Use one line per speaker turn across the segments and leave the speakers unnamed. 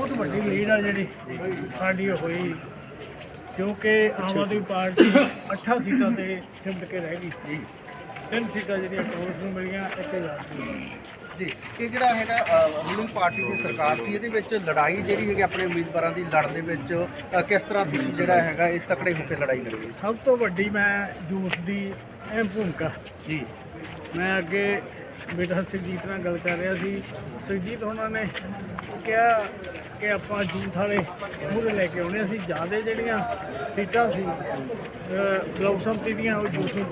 ਬਹੁਤ ਵੱਡੀ ਲੀਡ ਆ ਜਿਹੜੀ ਸਾਡੀ ਹੋਈ। ਕਿਉਂਕਿ ਆਮ ਆਦਮੀ ਪਾਰਟੀ 8 ਸੀਟਾਂ ਤੇ ਸਿਮਟ ਕੇ ਰਹਿ ਗਈ।
ਜੀ।
ਤਿੰਨ ਸੀਟਾਂ ਜਿਹੜੀਆਂ ਕਾਂਗਰਸ ਨੂੰ ਮਿਲੀਆਂ ਆਜ਼ਾਦ ਨੂੰ
ਜੀ ਇਹ ਜਿਹੜਾ ਹੈਗਾ ਰੂਲਿੰਗ ਪਾਰਟੀ ਦੀ ਸਰਕਾਰ ਸੀ ਇਹਦੇ ਵਿੱਚ ਲੜਾਈ ਜਿਹੜੀ ਹੈਗੀ ਆਪਣੇ ਉਮੀਦਵਾਰਾਂ ਦੀ ਲੜਨ ਦੇ ਵਿੱਚ ਕਿਸ ਤਰ੍ਹਾਂ ਤੁਸੀਂ ਜਿਹੜਾ ਹੈਗਾ ਇਹ ਤਕੜੇ ਹੋ ਕੇ ਲੜਾਈ ਲੜੀ
ਸਭ ਤੋਂ ਵੱਡੀ ਮੈਂ ਜੋਸ਼ ਦੀ ਅਹਿਮ ਭੂਮਿਕਾ।
ਜੀ।
ਮੈਂ ਅੱਗੇ ਬੇਟਾ ਸੁਰਜੀਤ ਨਾਲ ਗੱਲ ਕਰ ਰਿਹਾ ਸੀ। ਸੁਰਜੀਤ ਉਹਨਾਂ ਨੇ ਕਿਹਾ ਕਿ ਆਪਾਂ ਜੂਥ ਵਾਲੇ ਮੂਹਰੇ ਲੈ ਕੇ ਆਉਣੇ ਸੀ ਜ਼ਿਆਦਾ ਜਿਹੜੀਆਂ ਸੀਟਾਂ ਸੀ ਅਹ ਬਲਾਕ ਦੀਆਂ ਉਹ ਜੂਥ ਨੂੰ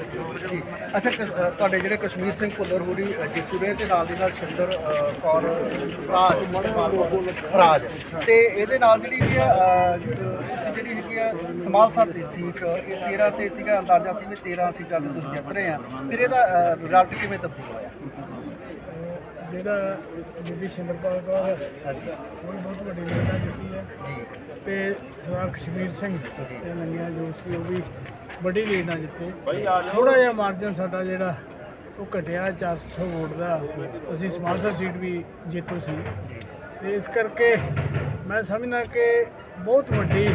ਅੱਛਾ ਕਸ- ਤੁਹਾਡੇ ਜਿਹੜੇ ਕਸ਼ਮੀਰ ਸਿੰਘ ਭੁੱਲਰ ਹੋਰੀ ਅ, ਜੇਤੂ ਰਹੇ ਤੇ ਨਾਲ ਦੀ ਨਾਲ ਸ਼ਿੰਦਰ ਅ, ਕੌਰ ਰਾਜ ਰਾਜ। ਤੇ ਇਹਦੇ ਨਾਲ ਜਿਹੜੀ ਹੈਗੀ ਆ ਅ, ਤੁਸੀਂ ਜਿਹੜੀ ਹੈਗੀ ਆ ਸਮਾਲਸਰ ਦੀ ਸੀਟ ਇਹ 13 ਤੇ ਸੀਗਾ ਅੰਦਾਜ਼ਾ ਸੀ ਵੀ 13 ਸੀਟਾਂ ਤੇ ਤੁਸੀਂ ਜਿੱਤ ਰਹੇ ਆ। ਫਿਰ ਇਹਦਾ ਰਿਜ਼ਲਟ ਕਿਵੇਂ ਤਬਦੀਲ ਹੋਇਆ?
ਜਿਹੜਾ ਬੀਬੀ ਸ਼ਿੰਦਰਪਾਲ ਕੌਰ ਹੈ,
ਹਾਂਜੀ
ਉਹ ਬਹੁਤ ਵੱਡੀ ਲੀਡਰ ਜਿੱਤੀ ਹੈ। ਤੇ ਸਰਦਾਰ ਕਸ਼ਮੀਰ ਸਿੰਘ ਤੇ ਨੰਗਿਆ ਜੋ ਸੀ ਉਹ ਵੀ ਵੱਡੀ ਲੀਡ ਨਾਲ ਜਿੱਤੇ। ਥੋੜਾ ਜਿਹਾ ਮਾਰਜਨ ਸਾਡਾ ਜਿਹੜਾ ਉਹ ਘਟਿਆ 400 ਵੋਟ ਦਾ। ਅਸੀਂ ਸਮਾਲਸਰ ਸੀਟ ਵੀ ਜੇਤੂ ਸੀ। ਤੇ ਇਸ ਕਰਕੇ ਮੈਂ ਸਮਝਦਾ ਕਿ ਬਹੁਤ ਵੱਡੀ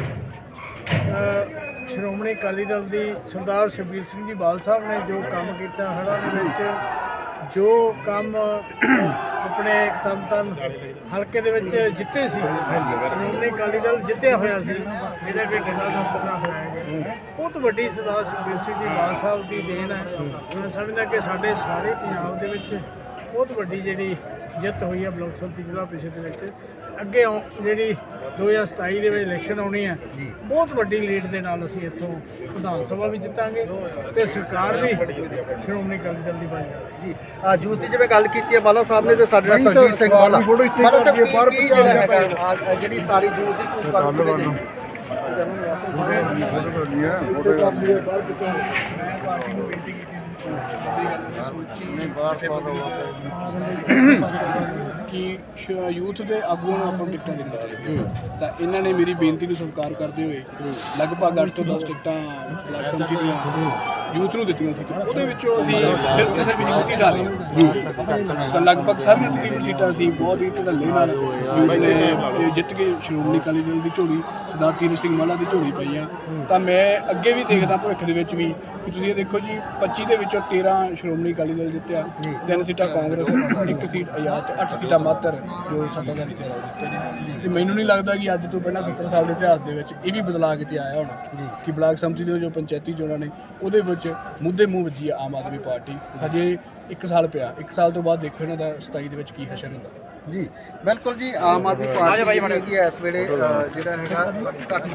ਸ਼੍ਰੋਮਣੀ ਅਕਾਲੀ ਦਲ ਦੀ ਸਰਦਾਰ ਸ਼ਬੀਰ ਸਿੰਘ ਜੀ ਬਾਲ ਸਾਹਿਬ ਨੇ ਜੋ ਕੰਮ ਕੀਤਾ ਹੜ੍ਹਾਂ ਦੇ ਵਿੱਚ ਜੋ ਕੰਮ ਆਪਣੇ ਤਨ ਤਨ ਹਲਕੇ ਦੇ ਵਿੱਚ ਜਿੱਤੇ ਸੀ, ਸ਼੍ਰੋਮਣੀ ਅਕਾਲੀ ਦਲ ਜਿੱਤਿਆ ਹੋਇਆ ਸੀ ਜਿਹੜਾ ਕਿ ਡੇਰਾ ਸਾਹਿਬ ਨਾਲ ਹੋਇਆ ਹੈ ਬਹੁਤ ਵੱਡੀ ਸਰਦਾਰ ਸੁਖਬੀਰ ਸਿੰਘ ਜੀ ਬਾਲ ਸਾਹਿਬ ਦੀ ਦੇਣ ਹੈ। ਮੈਂ ਸਮਝਦਾ ਕਿ ਸਾਡੇ ਸਾਰੇ ਪੰਜਾਬ ਦੇ ਵਿੱਚ ਬਹੁਤ ਵੱਡੀ ਜਿਹੜੀ ਜਿੱਤ ਹੋਈ ਹੈ ਬਲਾਕ ਸੰਮਤੀ ਜ਼ਿਲ੍ਹਾ ਪ੍ਰੀਸ਼ਦ ਦੇ ਵਿੱਚ। ਅੱਗੇ ਆਉ- ਜਿਹੜੀ 2027 ਦੇ ਵਿੱਚ ਇਲੈਕਸ਼ਨ ਆਉਣੀ ਹੈ ਬਹੁਤ ਵੱਡੀ ਲੀਡ ਦੇ ਨਾਲ ਅਸੀਂ ਇੱਥੋਂ ਵਿਧਾਨ ਸਭਾ ਵੀ ਜਿੱਤਾਂਗੇ ਤੇ ਸਰਕਾਰ ਵੀ ਸ਼੍ਰੋਮਣੀ ਅਕਾਲੀ ਦਲ ਦੀ ਬਣ। ਜਾਵੇਗੀ
ਜੀ ਆ ਜੂਤ ਦੀ ਜਿਵੇਂ ਗੱਲ ਕੀਤੀ ਹੈ ਬਾਲਾ ਸਾਹਿਬ ਨੇ ਤੇ ਸਾਡੇ ਨਾਲ ਸਰਜੀਤ ਸਿੰਘ ਬਾਲਾ।
ਫੋਟੋ ਇੱਥੇ
ਬਾਲਾ ਸਾਹਿਬ
ਬਾਹਰ
ਕੀ-
ਪਹੁੰਚਾ
ਜਿਹੜਾ ਹੈਗਾ, ਆਹ- ਆਹ ਜਿਹੜੀ ਸਾਰੀ ਜੂਤ ਦੀ ਭੂਮਿਕਾ ਨੂੰ ਕਿਵੇਂ ਦੇਖਦੇ ਹੋ?
ਮੈਂ ਪਾਰਟੀ ਨੂੰ ਬੇਨਤੀ ਕੀਤੀ ਸੂਚੀ ਬਾਹਰ ਪਾਉਣਾ
ਕਿ ਸ਼- ਯੂਥ ਦੇ ਆਗੂਆਂ ਨੂੰ ਆਪਾਂ ਟਿਕਟਾਂ ਦਿੰਦਾ
ਜੀ।
ਤਾਂ ਇਹਨਾਂ ਨੇ ਮੇਰੀ ਬੇਨਤੀ ਨੂੰ ਸਵੀਕਾਰ ਕਰਦੇ ਹੋਏ ਲਗਭਗ 8 ਤੋਂ 10 ਟਿਕਟਾਂ ਬਲਾਕ ਸੰਮਤੀ ਦੀਆਂ ਯੂਥ ਨੂੰ ਦਿੱਤੀਆਂ ਸੀ। ਉਹਦੇ ਵਿੱਚੋਂ ਅਸੀਂ ਸਿਰਫ ਤੇ ਸਿਰਫ ਇੱਕ ਸੀਟ ਆ ਰਹੀ ਜੀ। ਸੋ ਲਗਭਗ ਸਾਰੀਆਂ ਤਕਰੀਬਨ ਸੀਟਾਂ ਅਸੀਂ ਬਹੁਤ ਹੀ ਧੜੱਲੇ ਨਾਲ ਯੂਥ ਨੇ ਜਿੱਤ ਕੇ ਸ਼੍ਰੋਮਣੀ ਅਕਾਲੀ ਦਲ ਦੀ ਝੋਲੀ ਸਰਦਾਰ ਤੀਰ ਸਿੰਘ ਮਾਲਾ ਦੀ ਝੋਲੀ ਪਈ ਆ। ਤਾਂ ਮੈਂ ਅੱਗੇ ਵੀ ਦੇਖਦਾ ਭਵਿੱਖ ਦੇ ਵਿੱਚ ਵੀ ਕਿ ਤੁਸੀਂ ਇਹ ਦੇਖੋ ਜੀ 25 ਦੇ ਵਿੱਚੋਂ 13 ਸ਼੍ਰੋਮਣੀ ਅਕਾਲੀ ਦਲ ਜਿੱਤਿਆ ਤਿੰਨ ਸੀਟਾਂ ਕਾਂਗਰਸ ਇੱਕ ਸੀਟ ਆਜ਼ਾਦ ਤੇ 8 ਸੀਟਾਂ ਮਾਤਰ ਜੋ ਸੱਤਾਧਾਰੀ ਤੇ ਜਿੱਤੇ ਤੇ ਮੈਨੂੰ ਨਹੀਂ ਲੱਗਦਾ ਕਿ ਅੱਜ ਤੋਂ ਪਹਿਲਾਂ 70 ਸਾਲ ਦੇ ਇਤਿਹਾਸ ਦੇ ਵਿੱਚ ਇਹ ਵੀ ਬਦਲਾਅ ਕਿਤੇ ਆਇਆ ਹੋਣਾ। ਕਿ ਬਲਾਕ ਸੰਮਤੀ ਦੇ ਜੋ ਪੰਚਾਇਤੀ ਚੋਣਾਂ ਨੇ ਉਹਦੇ ਵਿੱਚ ਮੁੱਦੇ ਮੂੰਹ ਵੱਜੀ ਆਮ ਆਦਮੀ ਪਾਰਟੀ। ਹਜੇ 1 ਸਾਲ ਪਿਆ। 1 ਸਾਲ ਤੋਂ ਬਾਅਦ ਦੇਖੋ ਇਹਨਾਂ ਦਾ 27 ਦੇ ਵਿੱਚ ਕੀ ਹਸ਼ਰ ਹੁੰਦਾ।
ਜੀ ਬਿਲਕੁਲ ਜੀ ਆਮ ਆਦਮੀ ਪਾਰਟੀ ਜਿਹੜੀ ਹੈ ਇਸ ਵੇਲੇ ਜਿਹੜਾ ਹੈਗਾ ਘੱਟ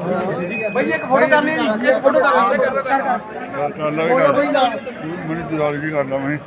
ਬਈ ਇੱਕ ਫੋਟੋ ਕਰ ਲਈ ਜੀ ਇੱਕ ਫੋਟੋ ਕਰ ਲਈ। ਕਰ ਕਰ
ਕਰ ਲਾ ਮੈਨੂੰ ਜਵਾਬ ਕਰ ਲਾ ਮੈਂ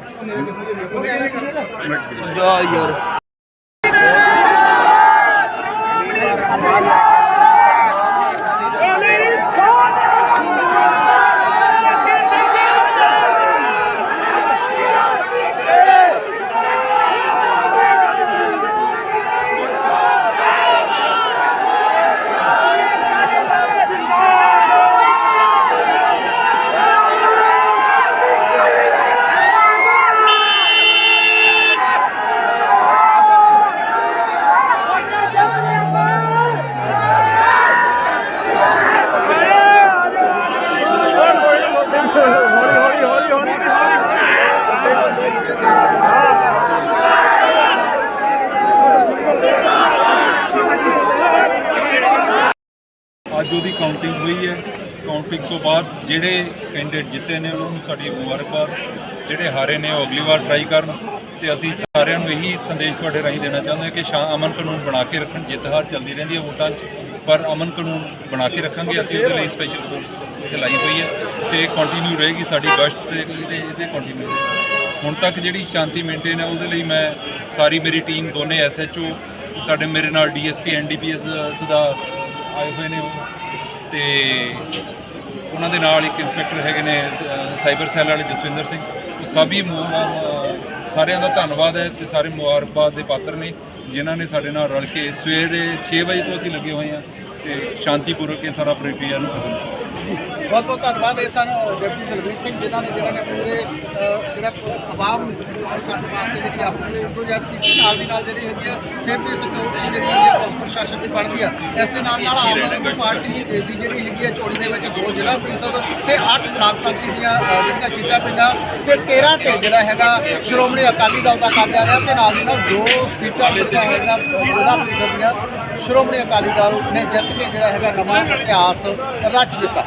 ਅੱਜ ਉਹਦੀ ਕਾਊਂਟਿੰਗ ਹੋਈ ਹੈ। ਕਾਊਂਟਿੰਗ ਤੋਂ ਬਾਅਦ ਜਿਹੜੇ ਕੈਂਡੀਡੇਟ ਜਿੱਤੇ ਨੇ ਉਹਨਾਂ ਨੂੰ ਸਾਡੀ ਮੁਬਾਰਕਬਾਦ, ਜਿਹੜੇ ਹਾਰੇ ਨੇ ਉਹ ਅਗਲੀ ਵਾਰ ਟਰਾਈ ਕਰਨ। ਤੇ ਅਸੀਂ ਸਾਰਿਆਂ ਨੂੰ ਇਹੀ ਸੰਦੇਸ਼ ਤੁਹਾਡੇ ਰਾਹੀਂ ਦੇਣਾ ਚਾਹੁੰਦੇ ਹਾਂ ਕਿ ਸ਼ਾ ਅਮਨ ਕਾਨੂੰਨ ਬਣਾ ਕੇ ਰੱਖਣ। ਜਿੱਤ ਹਾਰ ਚੱਲਦੀ ਰਹਿੰਦੀ ਹੈ ਵੋਟਾਂ 'ਚ, ਪਰ ਅਮਨ ਕਾਨੂੰਨ ਬਣਾ ਕੇ ਰੱਖਾਂਗੇ। ਅਸੀਂ ਉਹਦੇ ਲਈ ਸਪੈਸ਼ਲ ਫੋਰਸ ਚਲਾਈ ਹੋਈ ਹੈ ਤੇ ਕੰਟੀਨਿਊ ਰਹੇਗੀ ਸਾਡੀ ਗਸ਼ਤ ਤੇ ਇਹਦੇ ਇਹਦੇ ਕੰਟੀਨਿਊ ਹੁਣ ਤੱਕ ਜਿਹੜੀ ਸ਼ਾਂਤੀ ਮੇਨਟੇਨ ਹੈ ਉਹਦੇ ਲਈ ਮੈਂ ਸਾਰੀ ਮੇਰੀ ਟੀਮ ਦੋਨੇ ਐਸਐਚਓ ਸਾਡੇ ਮੇਰੇ ਨਾਲ ਡੀਐਸਪੀ ਐਨਡੀਪੀਐਸ ਸਰਦਾਰ ਆਏ ਹੋਏ ਨੇ ਉਹ। ਤੇ ਉਹਨਾਂ ਦੇ ਨਾਲ ਇੱਕ ਇੰਸਪੈਕਟਰ ਹੈਗੇ ਨੇ ਸਾਈਬਰ ਸੈੱਲ ਵਾਲੇ ਜਸਵਿੰਦਰ ਸਿੰਘ। ਉਹ ਸਭੀ ਮੁ- ਸਾਰਿਆਂ ਦਾ ਧੰਨਵਾਦ ਹੈ ਤੇ ਸਾਰੇ ਮੁਬਾਰਕਬਾਦ ਦੇ ਪਾਤਰ ਨੇ, ਜਿਨ੍ਹਾਂ ਨੇ ਸਾਡੇ ਨਾਲ ਰਲ ਕੇ ਸਵੇਰੇ 6 ਵਜੇ ਤੋਂ ਅਸੀਂ ਲੱਗੇ ਹੋਏ ਹਾਂ ਤੇ ਸ਼ਾਂਤੀਪੂਰਵਕ ਇਹ ਸਾਰਾ ਪ੍ਰਕਿਰਿਆ ਨੂੰ ਖਤਮ ਕੀਤਾ।
ਬਹੁਤ ਬਹੁਤ ਧੰਨਵਾਦ। ਇਹ ਸਨ ਡਿਪਟੀ ਦਲਵੀਰ ਸਿੰਘ, ਜਿਨ੍ਹਾਂ ਨੇ ਜਿਹੜਾ ਕਿ ਪੂਰੇ ਜਿਹੜਾ ਆਵਾਮ ਨੂੰ ਕਰਨ ਵਾਸਤੇ ਜਿਹੜੀ ਆਪਣੀ ਉਦਯੋਗਤ ਕੀਤੀ, ਨਾਲ ਦੀ ਨਾਲ ਜਿਹੜੀ ਹੈਗੀ ਆ ਸੇਫਟੀ ਸਿਕਿਉਰਿਟੀ ਜਿਹੜੀ ਹੈਗੀ ਆ ਪੁਲਿਸ ਪ੍ਰਸ਼ਾਸਨ ਦੀ ਬਣਦੀ ਆ। ਇਸ ਦੇ ਨਾਲ ਨਾਲ ਆਮ ਆਦਮੀ ਪਾਰਟੀ ਦੀ ਜਿਹੜੀ ਹੈਗੀ ਆ ਚੋਣੀ ਦੇ ਵਿੱਚ ਦੋ ਜ਼ਿਲ੍ਹਾ ਪ੍ਰੀਸ਼ਦ ਤੇ 8 ਬਲਾਕ ਸੰਮਤੀ ਦੀਆਂ ਜਿਹੜੀਆਂ ਸੀਟਾਂ ਪਿੰਡਾਂ ਤੇ 13 ਤੇ ਜਿਹੜਾ ਹੈਗਾ ਸ਼੍ਰੋਮਣੀ ਅਕਾਲੀ ਦਲ ਦਾ ਕਬਜ਼ਾ ਰਿਹਾ ਤੇ ਨਾਲ ਦੀ ਨਾਲ ਦੋ ਸੀਟਾਂ ਜਿਹੜੀਆਂ ਹੈਗਾ ਜ਼ਿਲ੍ਹਾ ਪ੍ਰੀਸ਼ਦ ਦੀਆਂ ਸ਼੍ਰੋਮਣੀ ਅਕਾਲੀ ਦਲ ਨੇ ਜਿੱਤ ਕੇ ਜਿਹੜਾ ਹੈਗਾ ਨਵਾਂ ਇਤਿਹਾਸ ਰਚ ਦਿੱਤਾ।